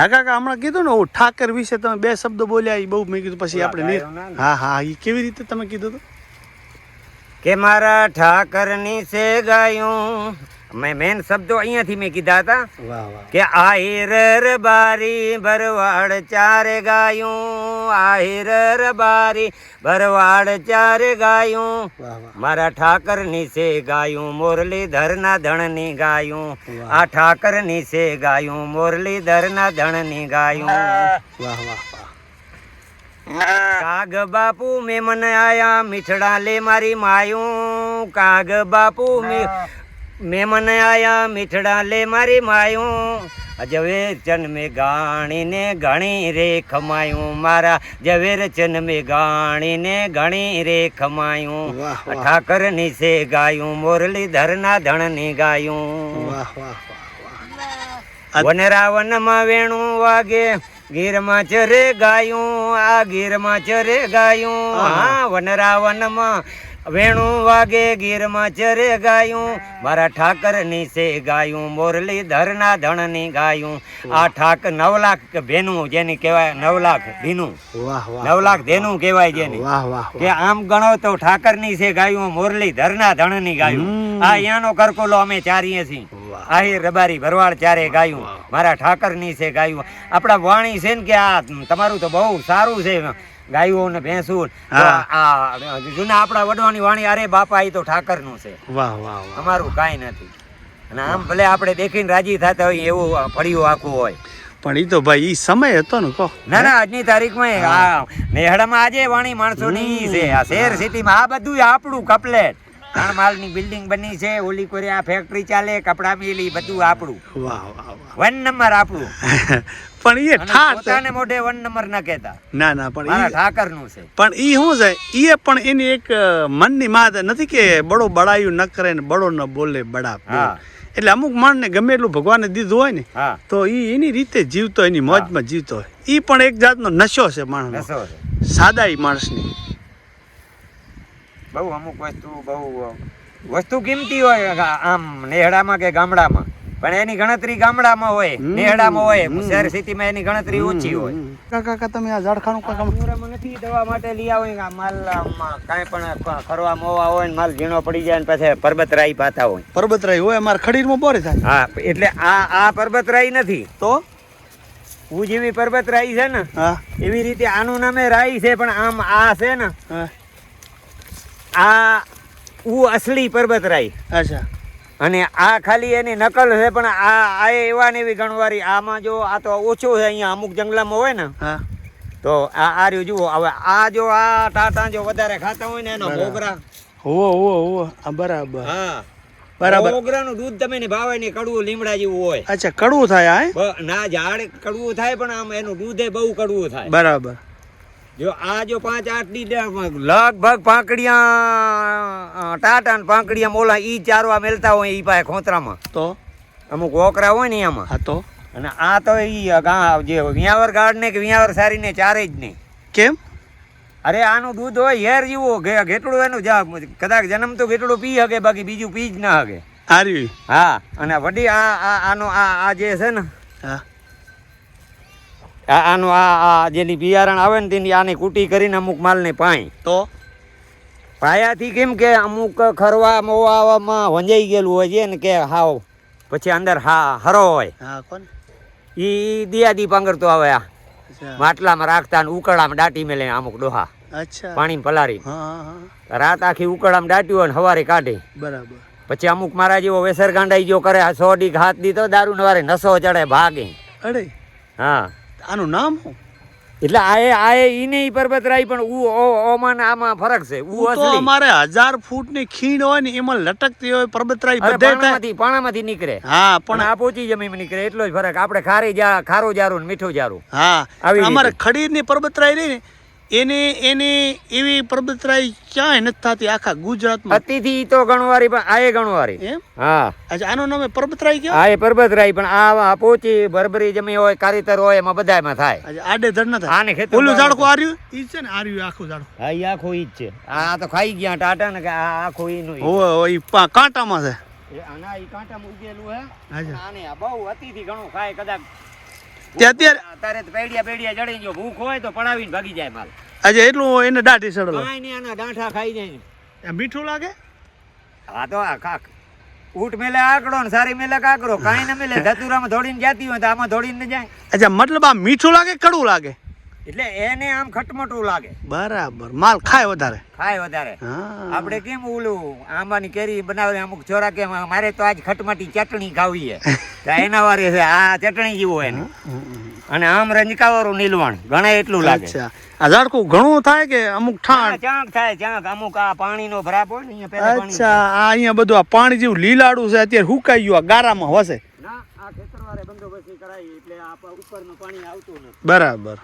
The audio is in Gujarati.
હા કાકા હમણાં કીધું ને હું ઠાકર વિશે તમે બે શબ્દ બોલ્યા એ બહુ મેં કીધું પછી આપણે. હા હા એ કેવી રીતે તમે કીધું હતું કે મારા ઠાકરની છે ગાયું મેં મેન શબ્દો અહીંયાથી મેં કીધા હતા કે આહિર બારી ભરવાડ ચારે ગાયું આહિર બારી ભરવાડ ચારે ગાયું. મારા ઠાકરની છે ગાયું મુરલીધરના ધણની ગાયું. આ ઠાકરની છે ગાયું મુરલીધરના ધણની ગાયું. વાહ વાહ કાગ બાપુ મેમન આયા મીઠડા લે મારી માયું. કાગ બાપુ મે મેમન આયા મીઠડા લે મારી માયું. જવે જન્મે ગાણીને ઘણી રે ખમાયું. મારા જવેર જન્મે ગાણીને ઘણી રે ખમાયું. ઠાકરની છે ગાયું મુરલીધરના ધણની ગાયું. વાહ વાહ વાહ વનરા વનમાં વેણું વાગે ગીરમાં ચરે ગાયું. આ ગીરમાં ચરે ગાયું. હા. વનરા વનમાં વેણું વાગે ગીરમાં ચરે ગાયું. મારા ઠાકરની સે ગાયું મોરલી ધરના ધણની ગાયું. આ ઠાક નવ લાખ ભેનું જેની કહેવાય નવ લાખ ભીનું. નવ લાખ ધેનું કહેવાય જેની. કે આમ ગણો તો ઠાકરની છે ગાયું મોરલી ધરના ધણની ગાયું. આ અહીંયાનો કરકોલો અમે ચારીએ છીએ. આહિર રબારી ભરવાડ ચારે ગાયું. મારા ઠાકરની છે ગાયું. આપણા વાણી છે ને કે આ તમારું તો બહુ સારું છે. ગાયું ને ભેંસું જૂના આપણા વડવાની વાણી અરે બાપા એ તો ઠાકરનું છે. વાહ વાહ અમારું કાંઈ નથી. અને આમ ભલે આપણે દેખીને રાજી થતા હોય એવું ફળિયું આખું હોય. પણ એ તો ભાઈ એ સમય હતો ને કહો. ના ના આજની તારીખમાં આ મેહડામાં આજે વાણી માણસોની છે આ શહેર સિટીમાં આ બધું આપણું કપલેટ. ત્રણ માળની બિલ્ડિંગ બની છે ઓલી કોરી આ ફેક્ટરી ચાલે કપડા મિલી બધું આપણું. વાહ વાહ વન નંબર આપણું. પણ એ અને પોતાને મોઢે વન નંબર ના કહેતા. ના ના પણ મારા ઠાકરનું છે. પણ ઈ શું છે? એ પણ એની એક મનની માત નથી કે બડો બડાયું ન કરે ને બડો ન બોલે બડા હા. એટલે અમુક માણને ગમે એટલું ભગવાને દીધું હોય ને તો ઈ એની રીતે જીવતો એની મોજમાં જીવતો હોય. ઈ પણ એક જાતનો નશો છે માણસ સાદાઈ માણસની. બહુ અમુક વસ્તુ બહુ વસ્તુ કિંમતી હોય આમ નેહડામાં કે ગામડામાં. પણ એની ગણતરી ગામડામાં હોય નેહડામાં હોય. શહેર સિટીમાં એની ગણતરી ઓછી હોય. કાકા તમે આ ઝાડખાનું કાકા નથી દવા માટે લઈ આવો આ માલ કાંઈ પણ ખરવા મોવા હોય ને માલ ઝીણો પડી જાય ને પછી પરબતરાઈ પાતા હોય. પરબતરાઈ હોય અમારે ખડીરમાં બોરે થાય. હા એટલે આ આ પરબતરાઈ નથી. તો? હું જેવી પરબતરાઈ છે ને એવી રીતે આનું નામે રાઈ છે પણ આમ આ છે ને આ ઉ અસલી પર્વતરાય અચ્છા. અને આ ખાલી એની નકલ છે પણ આ આ એવા ને એવી ગણવારી. આમાં જો આ તો ઓછો છે અહીંયા અમુક જંગલામાં હોય ને હા. તો આ આ રહ્યું જુઓ. હવે આ જો આ ટાટા જો વધારે ખાતા હોય ને એનો. મોગરા. હોવો હોવો હોવો. આ બરાબર. હા. બરાબર. મોગરાનું દૂધ તમે ને ભાવે ને કડવું લીમડા જેવું હોય. અચ્છા કડવું થાય હા ના ઝાડ કડવું થાય પણ આમ એનું દૂધે બહુ કડવું થાય. બરાબર. જો આ જો પાંચ આઠ દી લગભગ પાંકડિયા ટાટા ને પાંકડિયા મોલા ઈ ચારવા મેલતા હોય ઈ પાસે ખોતરામાં. તો? અમુક ઓકરા હોય ને એમાં. હા તો? અને આ તો ઈ ગા જે વિયાવર ગાડ ને કે વિયાવર સારી ને ચારે જ નહીં કેમ? અરે આનું દૂધ હોય હેર જેવું ઘેટડું એનું જા કદાચ જન્મ તો ઘેટડું પી હકે બાકી બીજું પી જ ના હકે હારી. હા અને વડી આ આ આનો આ આ જે છે ને હા. આનું આ આ જેની બિયારણ આવે ને તેની આની કૂટી કરીને અમુક માલને પાણી. તો? પાયાથી કેમ કે અમુક ખરવા મોવામાં વંજાઈ ગયેલું હોય છે ને કે હાવ પછી અંદર હા હરો હોય. એ ઈ દિયાદી પાંગરતો આવે આ. માટલામાં રાખતા ને ઉકળામાં દાટી મેલે અમુક ડોહા. પાણી પલારી રાત આખી ઉકળામાં દાટ્યું હોય ને હવારે કાઢે. બરાબર. પછી અમુક મારા જેવો વેસર ગાંડાઈ જો કરે આ સો ડી હાથ દીધો દારૂ નવારે નસો ચડે ભાગે. અરે. હા. આનું નામ શું? એટલે આએ આએ ઈને ઈ પર્વતરાઈ પણ ઉ ઓ ઓમાં આમાં ફરક છે. ઉ તો અમારે હજાર ફૂટની ખીણ હોય ને એમાં લટકતી હોય પર્વતરાઈ અરે બધે પાણામાંથી પાણામાંથી નીકળે. હા પણ આ પોચી જમીનમાં નીકળે એટલો જ ફરક. આપણે ખારી જા ખારો જારું ને મીઠો જારું. હા આવી અમારે ખડીરની પર્વતરાઈ રહી ને એને એને એવી પર્વતરાઈ ક્યાંય નથી થતી આખા ગુજરાતમાં. અતિથી તો ગણવારી પણ આએ ગણવારી. એમ? હા. અચ્છા આનું નામે પર્વતરાઈ કેમ આ એ પર્વતરાઈ પણ આ પોચી બરબરી જમી હોય કારીતર હોય એમાં બધામાં થાય. અચ્છા આડે ધડ ન થાય. આને ખેતર ઓલું ઝાડકું આર્યું? ઈ છે ને આર્યું આખું ઝાડકું. હા ઈ આખું ઈ જ છે. આ તો ખાઈ ગયા ટાટા ને કે આ આખું ઈ. હોવે ઓ ઈ પા- કાંટામાં છે. એ આના ઈ કાંટામાં ઉગેલું હે. આને બહુ અતિથી ઘણું ખાય કદાચ તે અત્યારે અત્યારે પેડિયા પેડિયા ચડી ગયો ભૂખ હોય તો પડાવીને ભાગી જાય માલ. આજે એટલું એને દાઢી સડલો. કાંઈ નહીં આના ડાંઠા ખાઈ જાય મીઠું લાગે? હા તો આ કાક ઊંટ મેલે આકડો ને સારી મેલે કાકરો કાંઈ ન મેલે. ધતુરામાં દોડીને જાતી હોય તો આમાં દોડીને ન જાય. અચ્છા મતલબ આ મીઠું લાગે કડવું લાગે? એટલે એને આમ ખટમટું લાગે. બરાબર. માલ ખાય વધારે. ખાય વધારે. આપણે કેમ ઓલું આંબાની કેરી બનાવે અમુક છોરા કે મારે તો આજ ખટમટી ચટણી ખાવી છે. તો એના વારે છે આ ચટણી જેવું એને. અને આમ રંજકાવાળું નીલવણ ઘણા એટલું લાગે. આ ઝાડકું ઘણું થાય કે અમુક ઠાણ? ચાંક થાય ચાંક. અમુક આ પાણીનો ભરાપ હોય ને અહીંયા અચ્છા આ અહીંયા બધું આ પાણી જેવું લીલાડું છે અત્યારે હુકાઈ ગયું આ ગારામાં હશે. ના આ ખેતરવારે બંદોબસ્તી કરાવી એટલે આ ઉપરનું પાણી આવતું નથી. બરાબર.